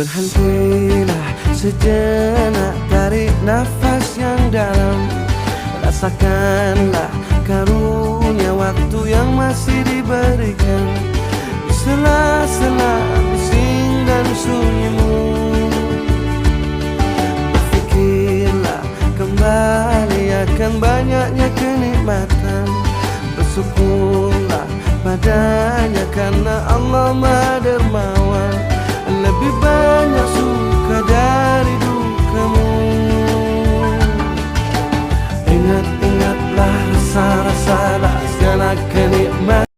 Berhentilah sejenak Tarik nafas yang dalam. Rasakanlah karunia waktu yang masih diberikan. Di sela-sela bising dan sunyimu. Berfikirlah kembali akan banyaknya kenikmatan. Bersyukurlah padanya karena Allah Maha